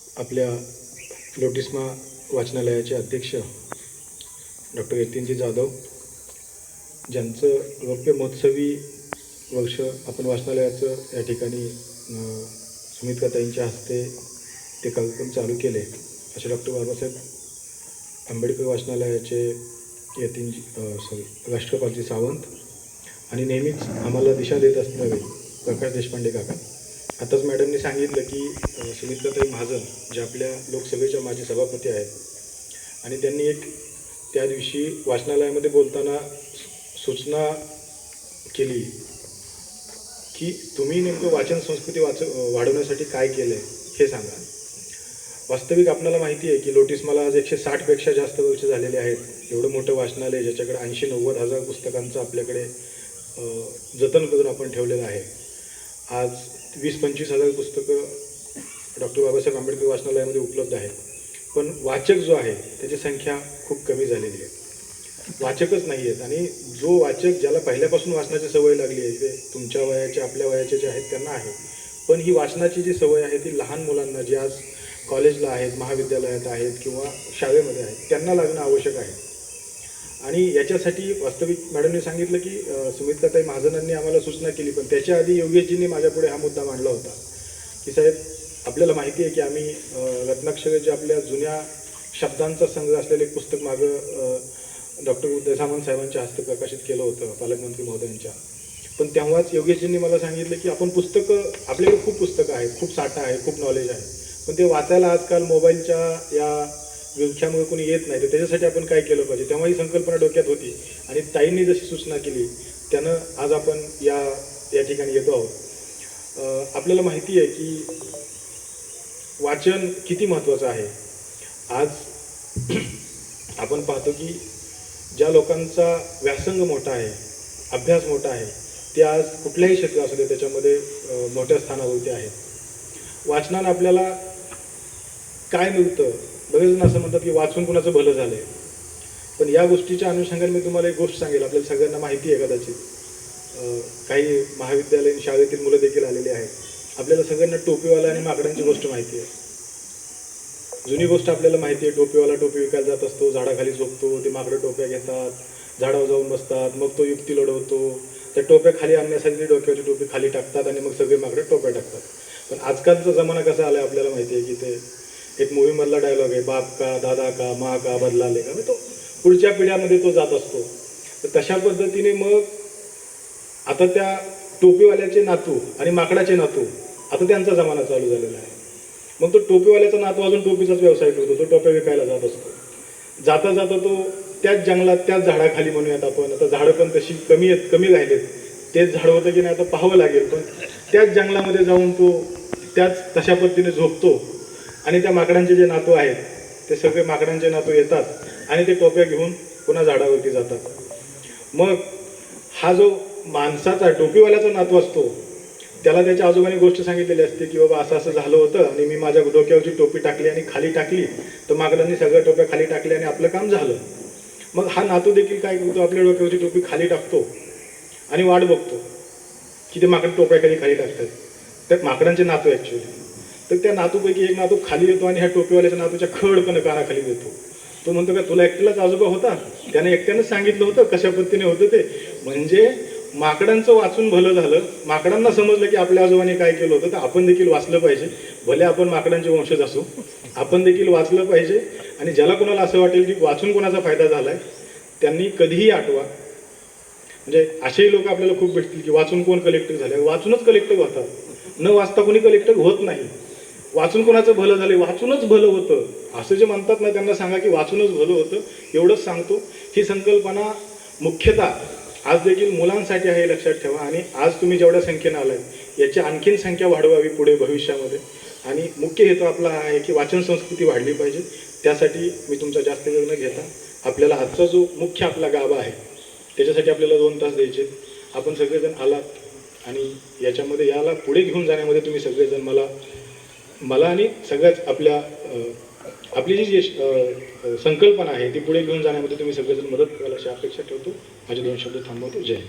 आपल्या लोटिस्मा वाचनालयाचे अध्यक्ष डॉक्टर यतीनजी जाधव ज्यांचं रौप्य महोत्सवी वर्ष आपण वाचनालयाचं या ठिकाणी सुमित काताईंच्या हस्ते ते कार्यक्रम चालू केले. असे डॉक्टर बाबासाहेब आंबेडकर वाचनालयाचे यतीनजी सॉरी राष्ट्रपालजी सावंत आणि नेहमीच आम्हाला दिशा देत असणारे प्रकाश देशपांडे काका. आताच मॅडमनी सांगितलं की सुमित्राताई महाजन जे आपल्या लोकसभेच्या माजी सभापती आहेत आणि त्यांनी एक त्या दिवशी वाचनालयामध्ये बोलताना सूचना केली की तुम्ही नेमकं वाचन संस्कृती वाच वाढवण्यासाठी काय केलं आहे हे सांगा. वास्तविक आपल्याला माहिती आहे की लोटीस मला आज एकशे साठपेक्षा जास्त वर्ष झालेले आहेत. एवढं मोठं वाचनालय ज्याच्याकडे ऐंशी नव्वद हजार पुस्तकांचं आपल्याकडे जतन करून आपण ठेवलेलं आहे. आज वीस पंचवीस हजार पुस्तकं डॉक्टर बाबासाहेब आंबेडकर वाचनालयामध्ये उपलब्ध आहेत. पण वाचक जो आहे त्याची संख्या खूप कमी झालेली आहे. वाचकच नाही आहेत आणि जो वाचक ज्याला पहिल्यापासून वाचनाची सवय लागली आहे ते तुमच्या वयाचे आपल्या वयाचे जे आहेत त्यांना आहे. पण ही वाचनाची जी सवय आहे ती लहान मुलांना जे आज कॉलेजला आहेत महाविद्यालयात आहेत किंवा शाळेमध्ये आहेत त्यांना लागणं आवश्यक आहे. आणि याच्यासाठी वास्तविक मॅडमने सांगितलं की सुमित्राताई महाजनांनी आम्हाला सूचना केली पण त्याच्या आधी योगेशजींनी माझ्यापुढे हा मुद्दा मांडला होता. की साहेब आपल्याला माहिती आहे की आम्ही अ, रत्नाक्षर जे आपल्या जुन्या शब्दांचा संग्रह असलेले एक पुस्तक मागं डॉक्टर उदय साहेबांच्या हस्ते प्रकाशित केलं होतं पालकमंत्री महोदयांच्या. पण तेव्हाच योगेशजींनी मला सांगितलं की आपण पुस्तकं आपल्याकडे खूप पुस्तकं आहेत खूप साठा आहे खूप नॉलेज आहे. पण ते वाचायला आजकाल मोबाईलच्या या विंख्यामुळे कोणी येत नाही तर त्याच्यासाठी आपण काय केलं पाहिजे? तेव्हा ही संकल्पना डोक्यात होती. आणि ताईंनी जशी सूचना केली त्यानं आज आपण या या ठिकाणी येतो आहोत. आपल्याला माहिती आहे की वाचन किती महत्त्वाचं आहे? आज आपण पाहतो की ज्या लोकांचा व्यासंग मोठा आहे अभ्यास मोठा आहे ते आज कुठल्याही क्षेत्र असू दे त्याच्यामध्ये मोठ्या स्थानावरती आहेत. वाचनानं आपल्याला काय मिळतं? बरेच जण असं म्हणतात की वाचून कुणाचं भलं झालंय. पण या गोष्टीच्या अनुषंगाने मी तुम्हाला एक गोष्ट सांगेल. आपल्याला सगळ्यांना माहिती आहे कदाचित. काही महाविद्यालयीन शाळेतील मुलं देखील आलेली आहेत. आपल्याला सगळ्यांना टोपीवाला आणि माकडांची गोष्ट माहिती आहे. जुनी गोष्ट आपल्याला माहिती आहे. टोपीवाला टोपी विकायला जात असतो झाडाखाली झोपतो ते माकडं टोप्या घेतात झाडावर जाऊन बसतात मग तो युक्ती लढवतो. त्या टोप्या खाली आणण्यासाठी डोक्याची टोपी खाली टाकतात आणि मग सगळे माकडं टोप्या टाकतात. पण आजकालचा जमाना कसा आला आपल्याला माहिती आहे की ते एक मूवीमधला डायलॉग आहे बाप का दादा का मा का बदलाले का म्हणजे तो पुढच्या पिढ्यामध्ये तो जात असतो. तर तशा पद्धतीने मग आता त्या टोपीवाल्याचे नातू आणि माकडाचे नातू आता त्यांचा जमाना चालू झालेला आहे. मग तो टोपीवाल्याचा नातू अजून टोपीचाच व्यवसाय करतो तो टोप्या विकायला जात असतो. जाता जाता तो त्याच जंगलात त्याच झाडाखाली म्हणूयात आपण. आता झाडं पण तशी कमी आहेत कमी राहिलेत. तेच झाड होतं की नाही आता पाहावं लागेल. पण त्याच जंगलामध्ये जाऊन तो त्याच तशा पद्धतीने झोपतो. आणि त्या माकडांचे जे नातू आहेत ते सगळे माकडांचे नातू येतात आणि ते टोप्या घेऊन पुन्हा झाडावरती जातात. मग हा जो माणसाचा टोपीवाल्याचा नातू असतो त्याला त्याच्या आजोबाने गोष्ट सांगितलेली असते की बाबा असं असं झालं होतं आणि मी माझ्या डोक्यावरची टोपी टाकली आणि खाली टाकली तर माकडांनी सगळ्या टोप्या खाली टाकल्या आणि आपलं काम झालं. मग हा नातू देखील काय करतो? आपल्या डोक्यावरची टोपी खाली टाकतो आणि वाट बघतो की ते माकड टोप्या खाली खाली टाकतात. तर माकडांचे नातू ॲक्च्युली तर त्या नातूपैकी एक नातू खाली येतो आणि ह्या टोपीवाल्याच्या नातूच्या खडपणे कानाखाली देतो. तो म्हणतो का तुला एकट्यालाच आजोबा होता? त्याने एकट्यानंच सांगितलं होतं कशा पद्धतीने होतं ते? म्हणजे माकडांचं वाचून भलं झालं. माकडांना समजलं की आपल्या आजोबाने काय केलं होतं तर आपण देखील वाचलं पाहिजे. भले आपण माकडांचे वंशज असू आपण देखील वाचलं पाहिजे. आणि ज्याला कोणाला असं वाटेल की वाचून कोणाचा फायदा झालाय त्यांनी कधीही आठवा. म्हणजे असेही लोक आपल्याला खूप भेटतील की वाचून कोण कलेक्टर झाले. वाचूनच कलेक्टर होतात. न वाचता कोणी कलेक्टर होत नाही. वाचून कोणाचं भलं झालं? वाचूनच भलं होतं. असं जे म्हणतात ना त्यांना सांगा की वाचूनच भलं होतं. एवढंच सांगतो. ही संकल्पना मुख्यतः आज देखील मुलांसाठी आहे लक्षात ठेवा. आणि आज तुम्ही जेवढ्या संख्येनं आलाय याची आणखीन संख्या वाढवावी पुढे भविष्यामध्ये. आणि मुख्य हेतू आपला हा आहे की वाचन संस्कृती वाढली पाहिजे. त्यासाठी मी तुमचा जास्त वेळ न घेता आपल्याला आजचा जो मुख्य आपला गाभा आहे त्याच्यासाठी आपल्याला दोन तास द्यायचे आपण सगळेजण आलात आणि याच्यामध्ये याला पुढे घेऊन जाण्यामध्ये तुम्ही सगळेजण मला मला आणि सगळ्याच आपल्या आपली जी जी संकल्पना आहे ती पुढे घेऊन जाण्यामध्ये तुम्ही सगळेजण मदत कराल अशी अपेक्षा ठेवतो. माझे दोन शब्द थांबवतो. जय